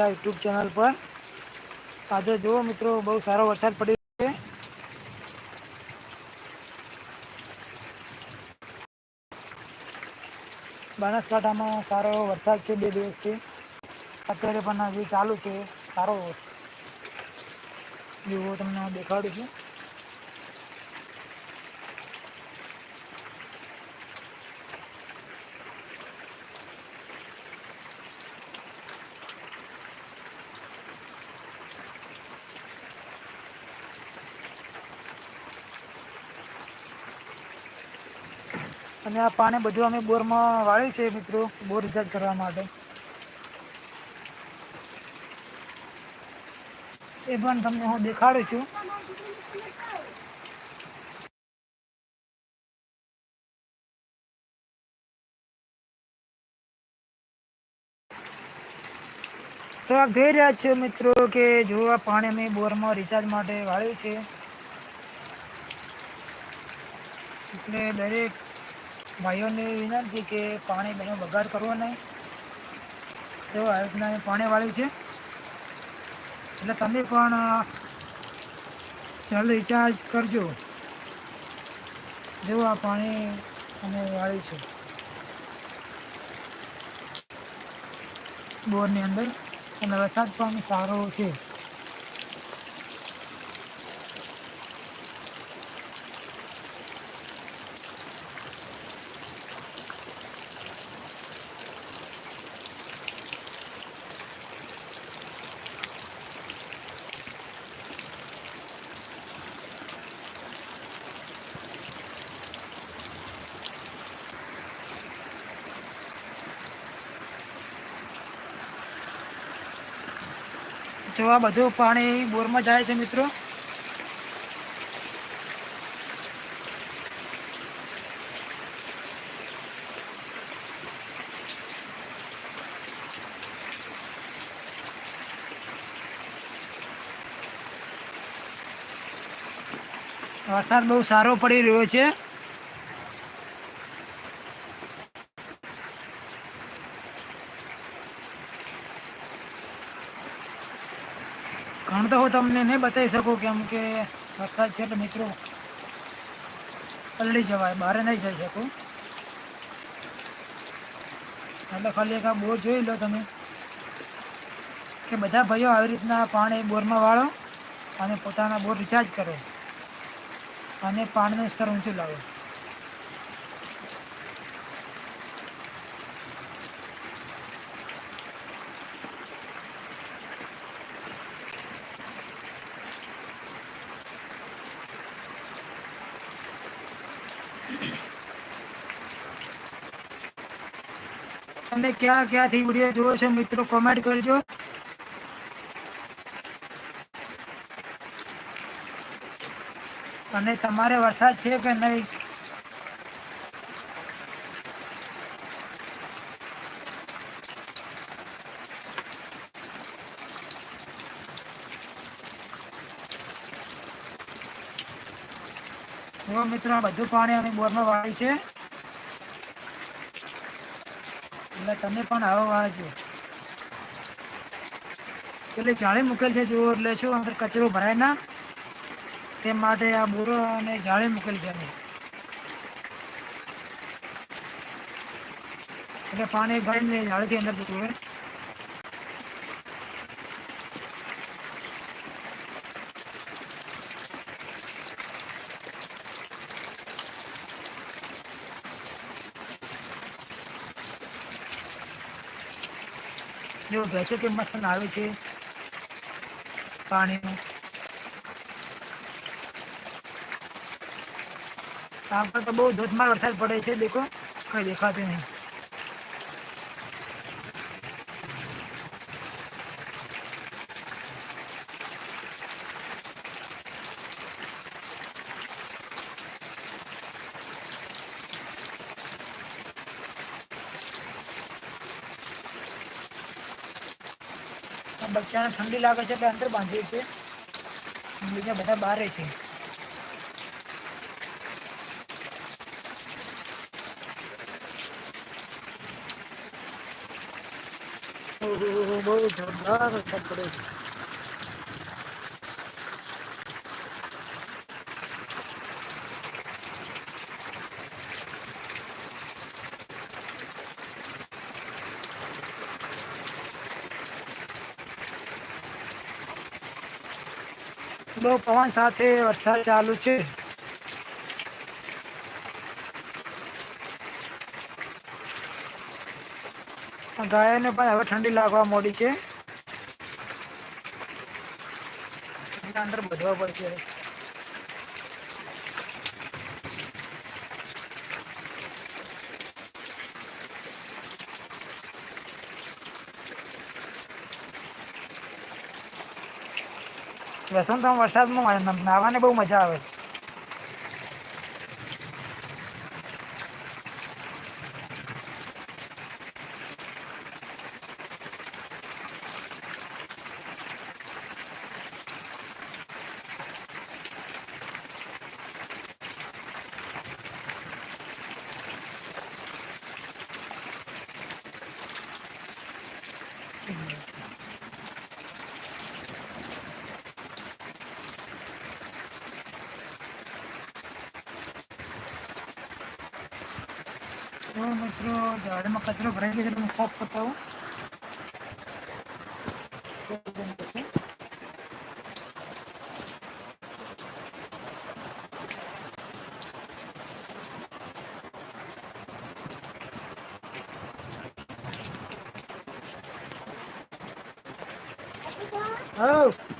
આ YouTube channel પર. આજે જુઓ મિત્રો, બહુ સારો વરસાદ પડી છે. બનાસકાંઠામાં સારો એવો વરસાદ છે બે દિવસથી. અત્યારે પણ હજી ચાલુ છે. સારો જુઓ તમને દેખાડું છું. અને આ પાણી બધું અમે બોરમાં વાળ્યું છે મિત્રો, બોર રિચાર્જ કરવા માટે. એ પણ તમને હું દેખાડું છું. તો આપ જોઈ રહ્યા છો મિત્રો કે જો આ પાણી અમે બોરમાં રિચાર્જ માટે વાળ્યું છે. એટલે દરેક ભાઈઓને વિનંતી કે પાણી બધો બગાડ કરવો નહીં. તેઓ આ પાણી વાળ્યું છે. એટલે તમે પણ ચાલો રિચાર્જ કરજો. જો આ પાણી અમે વાળ્યું છે. બોરની અંદર. અને વરસાદ પણ સારો છે. જો આ બધું પાણી બોરમાં જાય છે મિત્રો. વરસાદ બહુ સારો પડી રહ્યો છે. હું તમને નહીં બતાવી શકું કેમ કે વરસાદ છે તો મિત્રો પલળી જવાય બહાર નહીં જઈ શકું. એટલે ખાલી એક આ બોર જોઈ લો તમે કે બધા ભાઈઓ આવી રીતના પાણી બોરમાં વાળો અને પોતાના બોર રિચાર્જ કરે અને પાણીનું સ્તર ઊંચું લાવો. તમે ક્યાં ક્યાંથી વીડિયો જુઓ છો મિત્રો કોમેન્ટ કરજો. અને તમારે વરસાદ છે કે નહીં? મિત્રો બધું પાણી અમે બોરમાં વાળી છે. એટલે તમે પણ આવો વાળજો એટલે જાળી મૂકેલ છે, જુઓ, એટલે શું અંદર કચરો ભરાય ના? તે માટે આ બોરો અને જાળી મૂકેલ છે એટલે પાણી ભરીને જાળીથી અંદર જતું જો ભેંસો કે મસ્ત આવે છે પાણીનું. પર તો બહુ ધોધમાર વરસાદ પડે છે, દેખો. કઈ દેખાતું નહીં. બચ્ચાને ઠંડી લાગે છે એટલે અંદર બાંધીએ છીએ બીજા બધા બહાર છે તો ઓહો, બહુ જોરદાર વરસાદ પડે છે બહુ પવન સાથે વરસાદ ચાલુ છે. ગાયોને પણ હવે ઠંડી લાગવા મોડી છે. અંદર બધવા પડશે. હવે. વસંત વરસાદમાં નાહવાની બહુ મજા આવે તો મિત્રો ઝાડમાં કચરો ભરાઈ ગયો હું સાફ બતાવું Oh.